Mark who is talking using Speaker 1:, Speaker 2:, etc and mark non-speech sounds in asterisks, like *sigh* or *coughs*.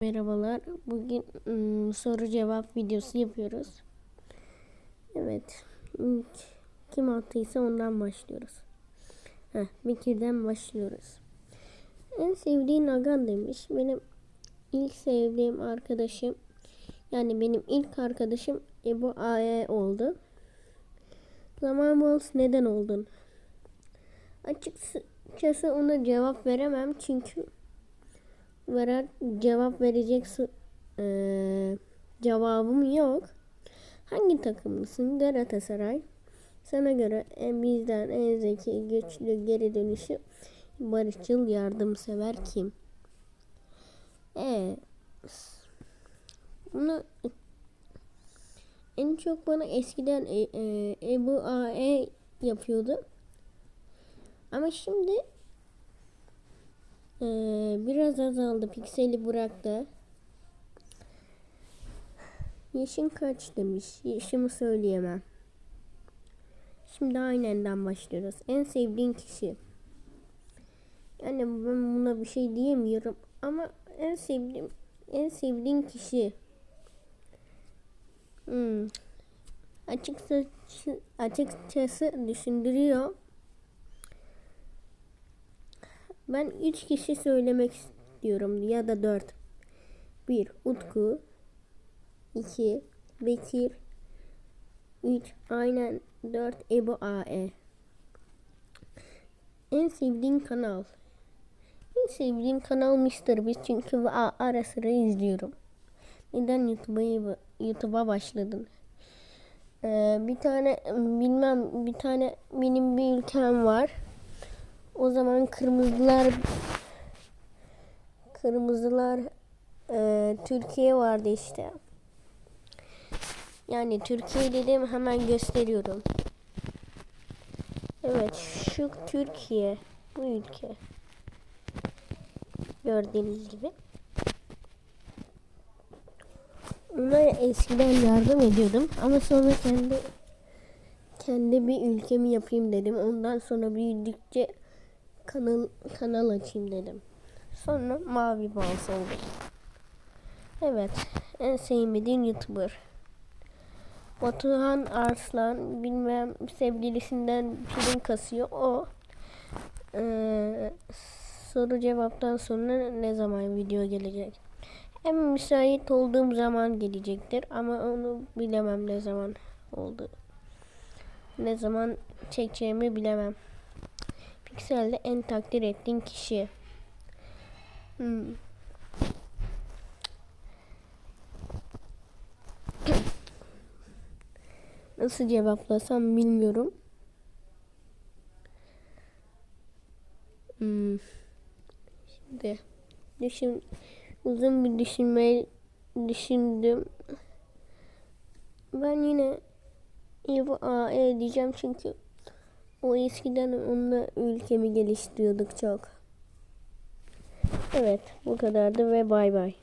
Speaker 1: Merhabalar. Bugün soru cevap videosu yapıyoruz. Evet. İlk kim attıysa ondan başlıyoruz. Heh, Bekir'den başlıyoruz. En sevdiğin Agan demiş. Benim ilk sevdiğim arkadaşım yani benim ilk arkadaşım Ebu Aye oldu. Zaman Bols neden oldun? Açıkçası ona cevap veremem çünkü veren cevap verecek su- eee, cevabım yok. Hangi takımlısın? Galatasaray. Sana göre en bizden en zeki, güçlü, geri dönüşü, barışçıl, yardımsever kim? Ee, bunu en çok bana eskiden e, e, Ebu Ae yapıyordu. Ama şimdi ee, biraz azaldı. Pikseli bıraktı. Yaşın kaç demiş. Yaşımı söyleyemem. Şimdi aynenden başlıyoruz. En sevdiğin kişi. Yani ben buna bir şey diyemiyorum ama en sevdiğim en sevdiğin kişi. Hmm. Açıkçası açıkçası düşündürüyor. Ben üç kişi söylemek istiyorum ya da dört. Bir Utku. iki Bekir. Üç aynen dört Ebu AE. En sevdiğin kanal. En sevdiğim kanal Mr. Beast çünkü ara sıra izliyorum. Neden YouTube'a YouTube'a başladın? Ee, bir tane bilmem bir tane benim bir ülkem var. O zaman kırmızılar kırmızılar e, Türkiye vardı işte. Yani Türkiye dedim hemen gösteriyorum. Evet şu Türkiye bu ülke. Gördüğünüz gibi. Ona eskiden yardım ediyordum ama sonra kendi kendi bir ülkemi yapayım dedim. Ondan sonra büyüdükçe kanal kanal açayım dedim. Sonra mavi bals oldu. Evet. En sevmediğim YouTuber. Batuhan Arslan bilmem sevgilisinden prim kasıyor. O ee, soru cevaptan sonra ne zaman video gelecek? En müsait olduğum zaman gelecektir ama onu bilemem ne zaman oldu. Ne zaman çekeceğimi bilemem. Pixel'de en takdir ettiğin kişi. Hmm. *coughs* Nasıl cevaplasam bilmiyorum. Hmm. Şimdi düşün uzun bir düşünmeyi düşündüm. Ben yine Ebu AE diyeceğim çünkü o eskiden onunla ülkemi geliştiriyorduk çok. Evet bu kadardı ve bay bay.